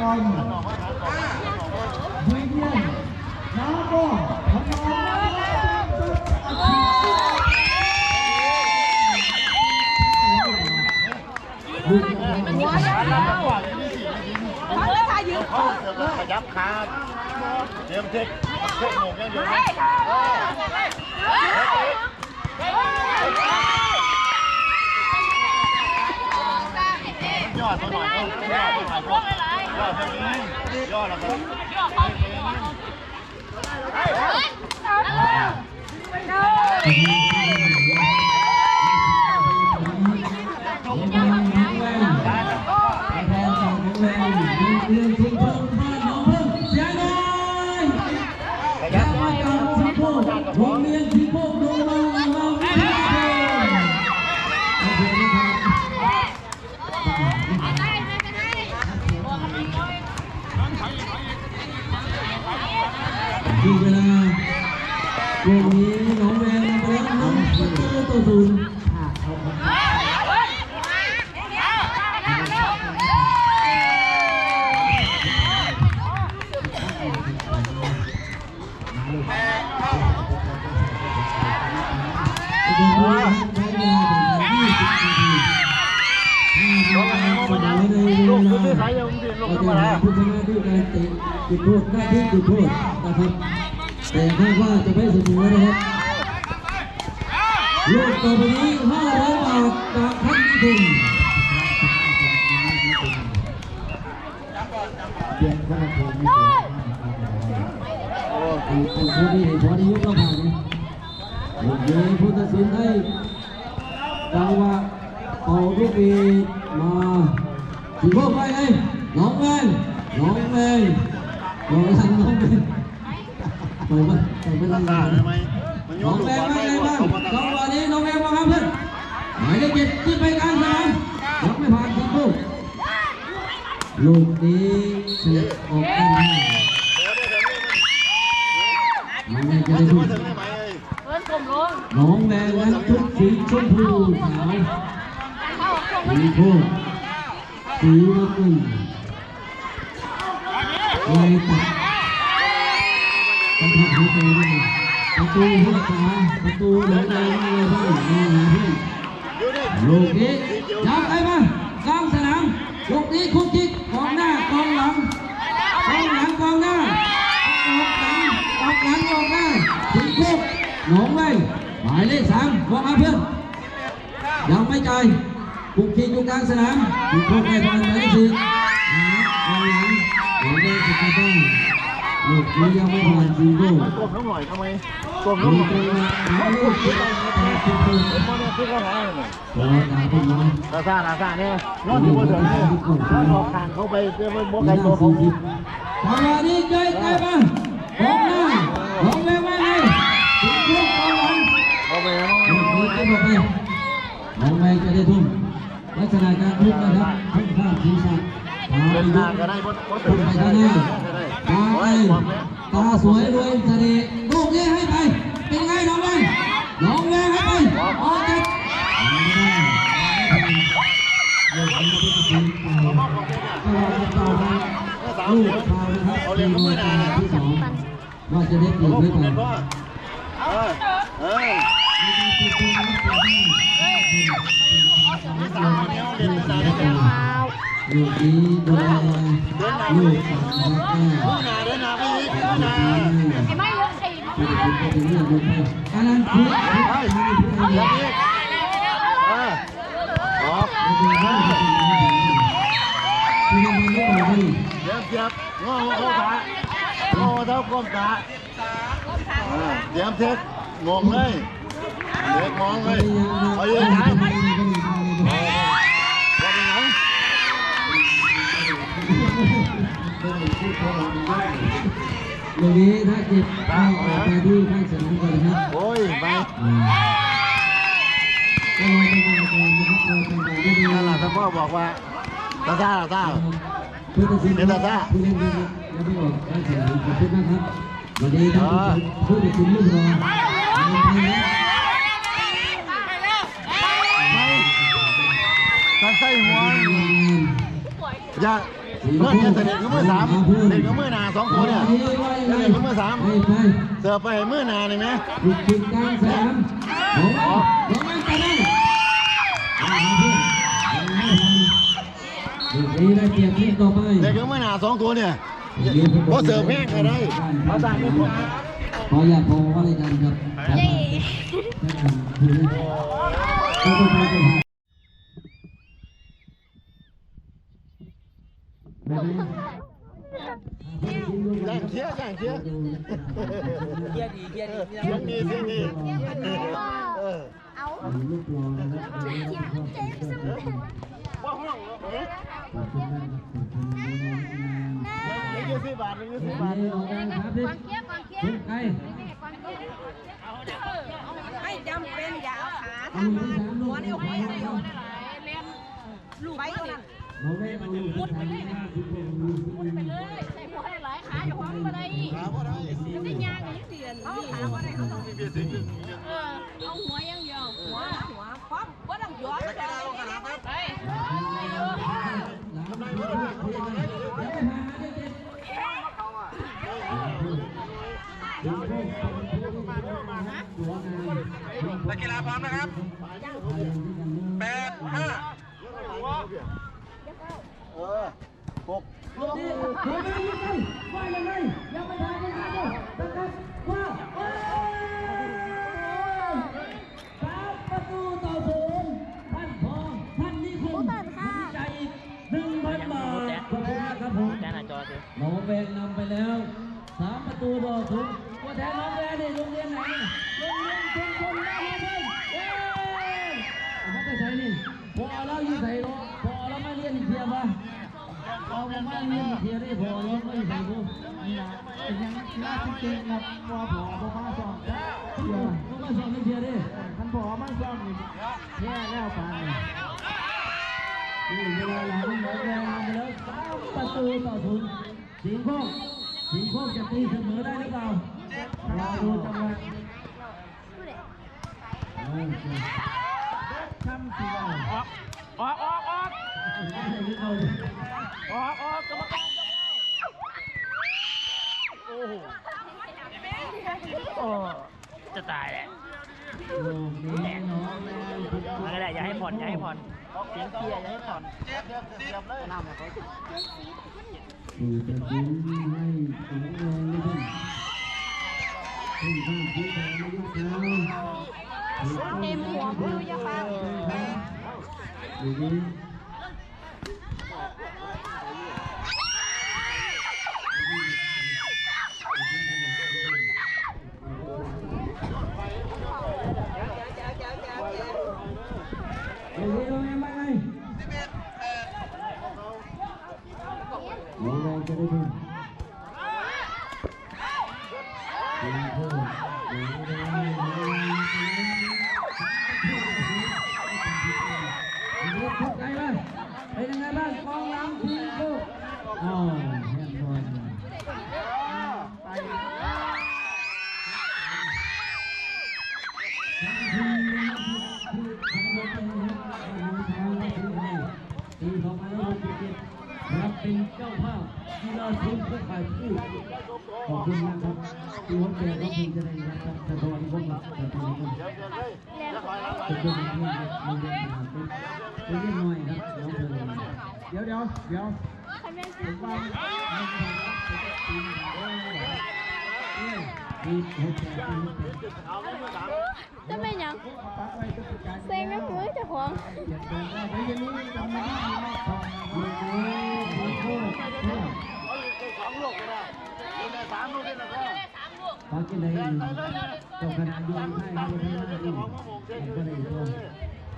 กรยืนยันน้าก็ทำงานลูกหัวแล้วเขาเลยพายืนขยับขาเตรียมเทคเทคโมงยังอยู่ยอดตัวหน่อยยอดตัวหน่อย ยอดตรงนี้ยอดแล้วก็ขอด ลูกคือสายยงดีลูกเราขึ้นจะมาหาแล้วผู้ชนะด้วยการเตะจุดโทษหน้าที่จุดโทษนะครับแต่คาดว่าจะไม่เสมอนะครับลูกต่อไปนี้500บาทจากท่านผู้ชมเปลี่ยนข้อความไม่ถูกเป็นผู้ที่พอดียกเราผ่านนะ ลูกนี้ผู้ตัดสินให้จังหวะเอาลูกนี้มาถึงพวกไปเลยน้องแมนน้องแมนน้องทันน้องแมนไปบ้างไปไม่ได้ตาเลได้ยไหมมันยน้อกงลูกแมบนอลไม่ไม่ได้หมดบ้างเขามาจังหวะนี้น้องแมนมาครับเพื่อนหมายเลขเจ็ดที่ไปกลางสนามยังไม่ผ่านทีลูกลูกนี้เฉียดออกด้านหน้าน้องแมนจะมันได้จะลูมากถึงได้ไหมเอิ้นกลมลง น้องแมนนั้นชุดสีชมพูขาวเข้าตรงสีพธิ์สีมะกรูดลายตัดประตูหัวใจด้วยประตูหัวษาประตูหลังในมาเลยพี่มาเลยพี่ลูกนี้ยับไปมากลางสนามลูกนี้คุกคิกกองหน้ากองหลังกองหลังกองหน้าออกหลังออกหลังออกหน้าถึงโคกหนองไว้หมายเลขสามบอกมาเพื่อนยังไม่จ่ายคุกคิกอยู่กลางสนามถึงโคกไปบอลหมายเลขสี่กองหลังหลังได้สุดท้ายลูกนี้ยังไม่ผ่านซีโร่มันกลมน้องหน่อยทำไมกลมน้ลูองกหน่อยนี้หมายเลขสี่แปดสิบหกผมว่าเนี่ยคือเขาหายเลยรอตามพี่น้องลาซาลาซาเนี่ยนอนอยู่บนเดินเนี่ยแล้วออกทางเขาไปเพื่อไปบวกไก่ตัวเขาจังหวะนี้เจยไกลมาของ ไปแล้วลูกนี้จะบอกไปน้องแม่จะได้ทุ่มลักษณะการทุ่มนะครับทุ่มข้ามศีรษะตาไปยุบทุ่มไปข้างหน้าตาไปตาสวยรวยเสน่ห์ลูกนี้ให้ไป เป็นไงน้องแม่น้องแม่ให้ไปออกจากลูกนี้ที่จะเป็นไปก็รอจะต่อไปลูกชาวนะครับทีมงานที่สองว่าจะได้เปลี่ยนหรือเปล่า เออเออสามคนนี้เรียนภาษาได้ไหมลูกนี้ดูแลลูกสาวแม่ผู้นาเดินนาไปอีกผู้นาไอ้ไม่เยอะไอ้ผู้ตัดสินก็จะเลือกลงไปอันนั้นคือไปอย่างนี้เออออกที่ทำมันไม่ต่อไปเดี๋ยวเสียบงอหัวเข้าตางอเท้าก้มตาเดี๋ยวเทคงงเลย เด็กมองเลยเอาอย่างไหนว่าเป็นยังลูกนี้ถ้าเจ็บเข้าออกไปที่ข้างสนามก่อนนะครับโอ้ยไปก็รอจังหวะก่อนนะครับรอจังหวะได้ดีนั่นแหละท่านพ่อบอกว่าตาตาตาเพื่อตัดสินผู้เล่นยังไม่ออกข้างสนามขอบคุณนะครับวันนี้ท่านผู้ตัดสินลูกรอท่ อย่าเมื่อเนี่ยเสด็จก็เมื่อสามเด็กก็เมื่อหนาสองคนเนี่ยเด็กก็เมื่อสามไปไปเสือไปเมื่อหนาเลยไหมลูกจิกลางสามโอ้โหลงมาไปได้ดีได้เปรียบทีมต่อไปเด็กก็เมื่อหนาสองตัวเนี่ยเพราะเสือแพงก็ได้ภาษาไม่พอขออย่าพอว่าอะไรกันครับครับไม่ทำคือไม่ต้องไปจะพาไม่ได้ ย่างเชียร์ย่างเชียร์เกียดีเกียดีเสียงดีเสียดีเออเอาอนะครับเขียนเจ๊สมุนว่าห้องเหรอยี่สิบบาทยี่สิบบาทก่อนเคี้ยวก่อนเคี้ยวทุกใครก่อนเคี้ยวไม่จำเป็นอย่าเอาขาเอาลูกที่สามลูกหัวเดียวหัวเดียวลูกไปก่อน เราได้เอาลูกที่สามห้าสิบหกลูกที่หนึ่งใส่หัวหลายขาอย่าหัวมันได้ขาบ่ได้จะได้ยางอย่างนี้เสียนเอาขามาได้เขาต้องมีเบียร์สิเออเอาหัวอย่างเดียวหัวหัวพร้อมว่ต้องย้อนไปไปทำไมไม่ได้เดี๋ยวไปหาได้เด็ดตัวงานนักกีฬาพร้อมนะครับแปดห้า เออหก ลูกนี้เฮ้ยยังไงว่ายังไงยังไม่ทันยังไงนะครับว่าโอ้ยสามประตูต่อศูนย์ท่านพอท่านนิคมใจอีกหนึ่งพันบาทขอบคุณนะครับผม แจ้หน้าจอสิ น้องแวนนำไปแล้วสามประตูต่อศูนย์ตัวแทนน้องแวนนี่โรงเรียนไหนโรงเรียนชุมชนบ้านเราเองเย้เขาจะใส่นี่พอเราอยู่ใส่รถพอเราไม่เรียนอีเทียบวะเอามาไม่เรียนอีเทียได้พอเราไม่ใส่ดูนี่นะเป็นยังน่าจริงครับพอพอพอมาสองเทียพอมาสองเทียดิท่านพอมาสองนี่แย่แล้วไปนี่เวลาหลังน้องแวนนำไปแล้วสามประตูต่อศูนย์สิงห์โคกสิงห์โคกจะตีเสมอได้หรือเปล่า รอดูจังหวะทำสิว่าออกออกออกออกไม่ได้เออกออกกรรมการโอ้โหจะตายแหละลูกนี้น้องแม่ผิดมันก็ได้อย่าให้ผ่อนอย่าให้ผ่อนเสียงเกียร์อย่าให้ผ่อนเจ็บเจ็บเจ็บเลยน้ำเขาดูจะยิ้มให้ถึงแรงไม่ขึ้นขึ้นข้ามที่แดง ไม่ยกแล้วเต็มหัวมืออย่า รื่องที่มันเรื่องมาเป็นเรื่องน้อยครับเดี๋ยวเดี๋ยวเดี๋ยวผมว่าปีหกแปดปีหกแปดจะเป็นยังปักไว้ทุกการเซ็งก็คือเจ้าของเปลี่ยนแปลงได้ไม่ยังรู้จำไม่ได้ไม่ทำอยู่โอ้โหโคตรเท่สองลูกก็ได้ได้สามลูกได้แล้วก็ปากกินอะไรอยู่เจ้าคณะอยู่ไทยอยู่ที่นั่นอยู่ก็ได้ตัว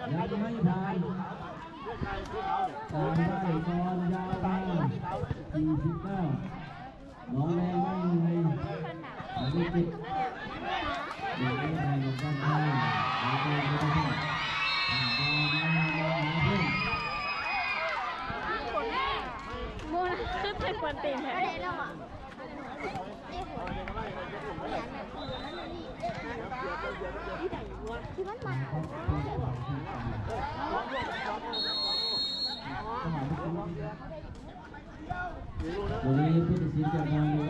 ยังไม่ผ่านตามได้ก่อนยาวมาสี่สิบเก้าน้องแรงไม่เหนื่อยอันนี้ติดเด็กไม่ได้ลงกันได้ไม่ได้ไม่ได้เพื่อนโมนะคือเป็นคนตีนแท้ วันนี้พี่ตัดสินจะมองดูว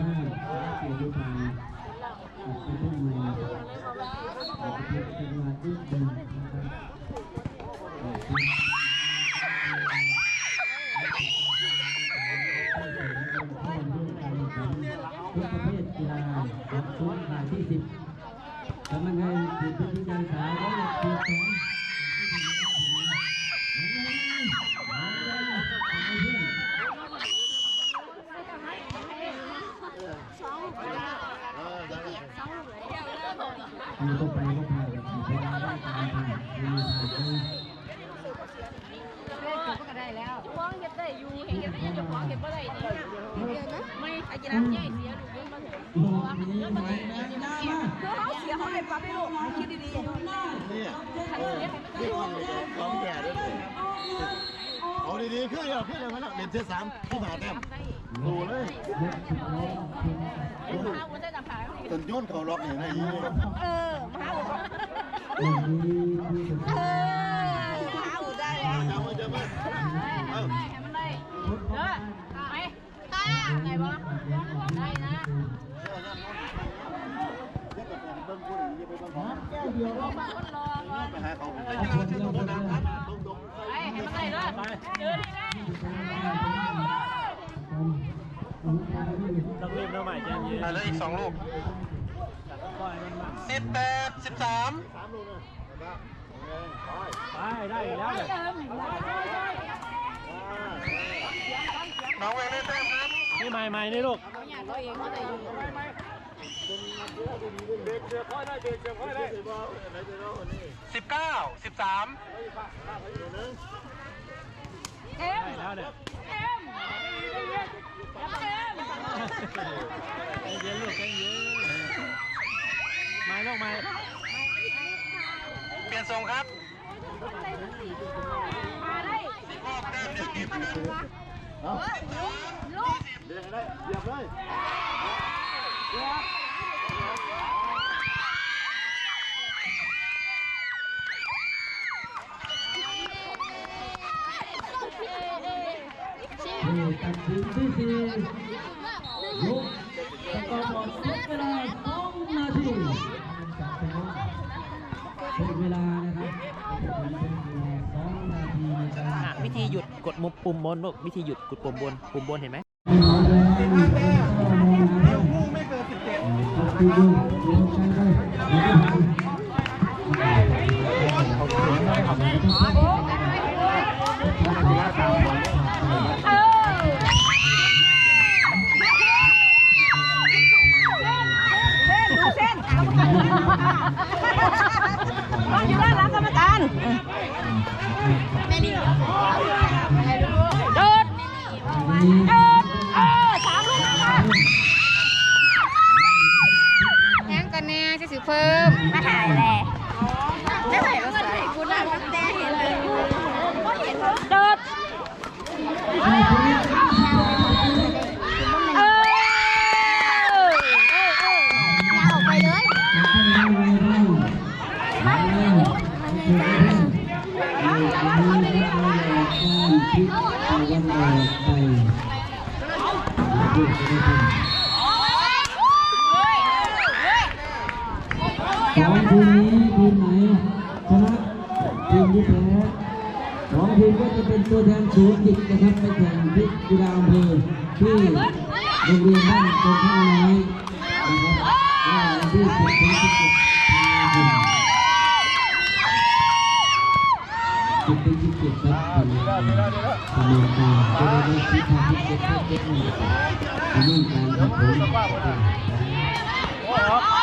่าเบ่ได้นี่ไม่อาจารย์ใหญ่เสียดูยิ่งมาถึงลงนี้ไหมแม่หน้ามาเขาเสียเขาให้ปั๊บให้ลูกคิดดีเนี่ยนี่ของของแก่ด้วยเอาดีๆขึ้นเลยขึ้นเลยพนักเด่นเจ็ดสามที่หาแต้มดูเลยเล็กสิบล้อเพียงๆหาหัวใจตาผาจนโยนเขาล็อกอย่างไรอย่างนี้เออมาหาวตรงนี้ที่สุดเออหาหัวใจแล้วจำไว้จำไว้ให้มันได้เด้อไป ได้บ่ได้นะแก้วเดียวคนรอก่อนไปหาเขาเอาคนเดียวคนเดียวไปให้มันได้เด้อเดินนี่นะต้องรีบน้องใหม่ใจเย็นอะแล้วอีกสองลูกสิบแปดสิบสามไปได้แล้วเนี่ยน้องเวงได้แต้มครับ นี่ใหม่ใหม่นี่ลูกเขาเองเขาได้อยู่สิบเก้าสิบสามเอ็มได้แล้วเนี่ยเอ็มเอ็มใจเย็นลูกใจเย็นใหม่ลูกใหม่เปลี่ยนทรงครับมาได้ เอาลูกเดี๋ยวได้เหยียบเลยเหยียบนี่ตัดสินที่สี่ลูกตะกอนบอกเวลาต้องนาทีเวลานะครับเป็นเวลาสองนาทีในการวิธีหยุด กดมุมปุ่มบนลูกวิธีหยุดกดปุ่มบนปุ่มบนเห็นไหมพุ่ไม่เกินสิบเจ็ดเออเส้นดูเส้น รียนบ้ตรงข้างน้อยนะครับระหว่างวันที่10ถึง17มีนาคม10ถึง17ครับประมาณการประมาณการจะได้ได้ที่ทางที่เจ็ดเจ็ดหนึ่งประมาณการครับผม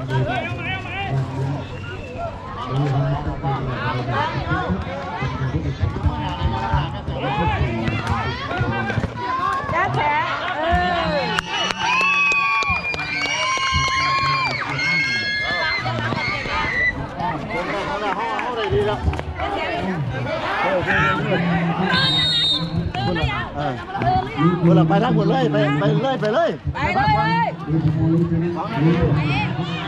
ยคาแตะเออคนละคนละห้องห้องได้ดีแล้วเออคนละไปทั้งหมดเลย ไปไปเลยไปเลย ไปเลยเลยเดี๋ย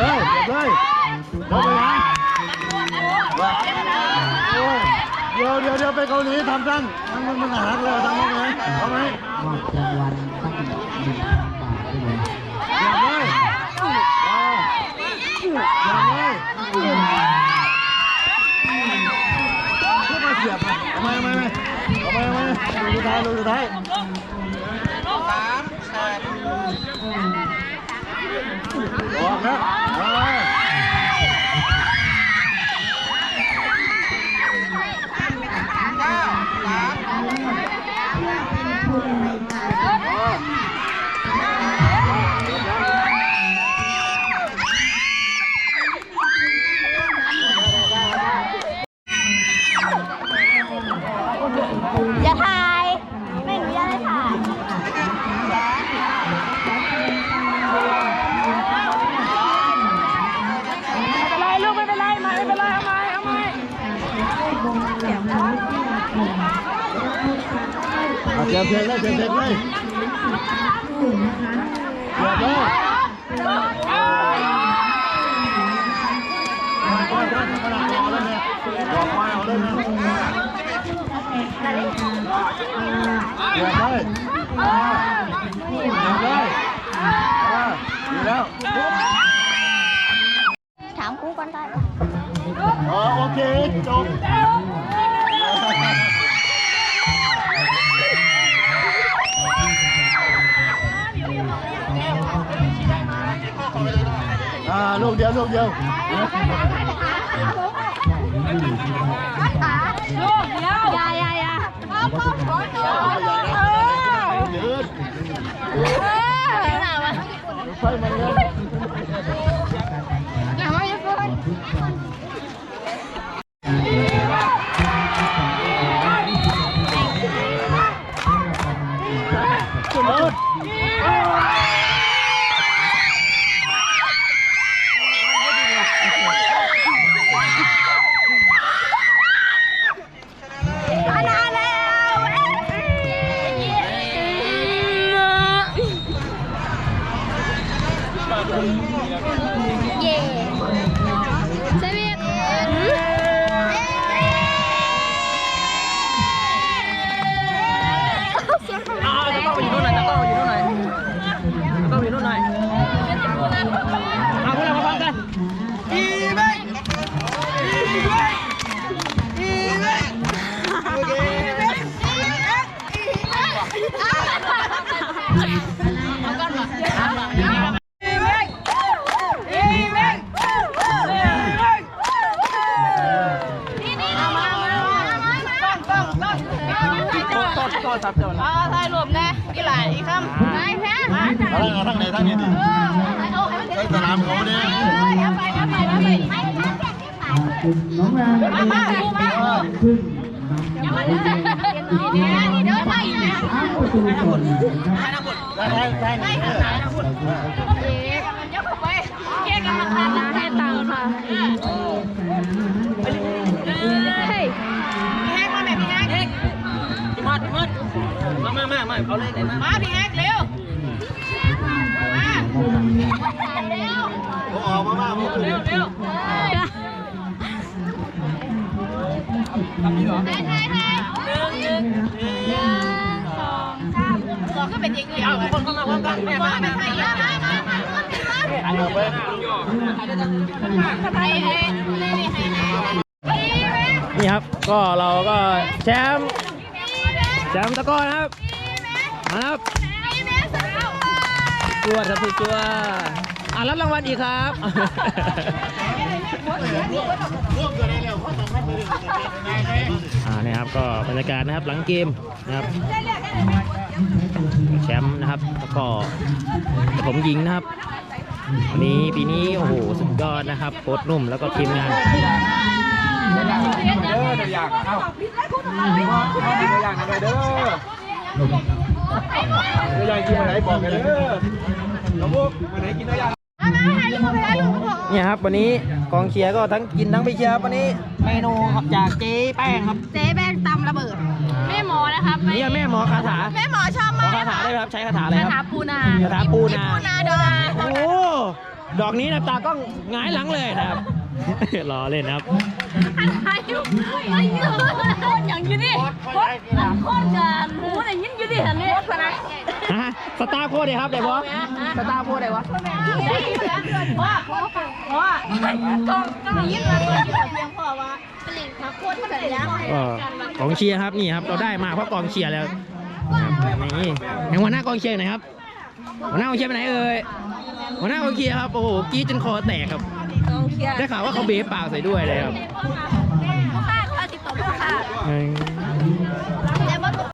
เลยเดี๋ยวเลยเดี๋ยวไปนะเดี๋ยวเดี๋ยวเดี๋ยวไปเกาหลีทำจังมันมันมันหาเลยทำยังไงเอาไหมมอบรางวัลตั้งหนึ่งพันบาทด้วยเดี๋ยวเลยอ่าเดี๋ยวเลยพูดมาเสียบมาเอาไหมเอาไหมเอาไหมเอาไหมลูสุดท้ายลูสุดท้ายสามแปด ออกนะ ดีแล้วถามครูก่อน จุด ประตูต่อหนึ่งนะครับแทงแทงเจ๊กันมาทานร้านให้ตังค่ะเฮ้ยพี่แฮกมาแม่พี่แฮกพี่มอดพี่มอดมามามามาเอาเลยเลยมามาพี่แฮกเร็วมาโอ้ออกมาบ้างเร็วเร็วไทยไทยไทยหนึ่งหนึ่งสอามสองก็เป็นยิงเลยเอาทุกคนเข้ามาพร้อมกันแม่มามาเป็นไทยมามามามาเอาไปไทยเองนี่นี่ไทยเองพี่แม่นี่ครับ ก็เราก็แชมป์แชมป์ตะก้อนะครับมาครับพี่แม่สาวจวดครับจวดอะรับรางวัลอีกครับร่าเข้าไปเรื่องอ่านี่ครับก็บรรยากาศนะครับหลังเกมนะครับ แชมป์นะครับ แล้วก็แต่ผมหญิงนะครับ วันนี้ปีนี้โอ้โหสุดยอดนะครับโค้ชนุ่มแล้วก็ทีมงานเด้อตัวอย่างเอ้าตัวอย่างอะไรเด้อตัวอย่างกินมาไหนบอกกันเด้อน้องบุ๊กมาไหนกินตัวอย่าง เนี่ยครับวันนี้กองเชียร์ก็ทั้งกินทั้งไปเชียร์วันนี้เมนูครับจากเจ๊แป้งครับเจ๊แบงตำระเบิด แม่หมอนะครับนี่แม่หมอคาถาแม่หมอชอบหมอมากคาถาได้ไหมครับใช้คาถาอะไรคาคถารับปูนาคาถาปูนาปูนาดองโอ้โหดอกนี้นะตากล้องหงายหลังเลยนะครับรอเล่นนะครับถ่ายรูปไอ้เหี้ยโคตรอย่างอยู่นี่โคตรโคตรกันหมูอะไรยินอยู่ดิเห็นไหมโคตรนะ ฮะสตาร์โคดเลยครับเดี๋ยวบอสตาร์โคดเลยวะว่าว่าต้องต้องยินมาตัวอยู่เพียงพอว่าผลิตมาโคตรสัญญาก็กองเชียร์ครับนี่ครับเราได้มาเพราะกองเชียร์แล้วนะครับนี่ในหัวหน้ากองเชียร์ไหนครับหัวหน้ากองเชียร์ไปไหนเอ่ยหัวหน้ากองเชียร์ครับโอ้โหกรีดจนคอแตกครับกองเชียร์ได้ข่าวว่าเขาเบะปากใส่ด้วยเลยครับ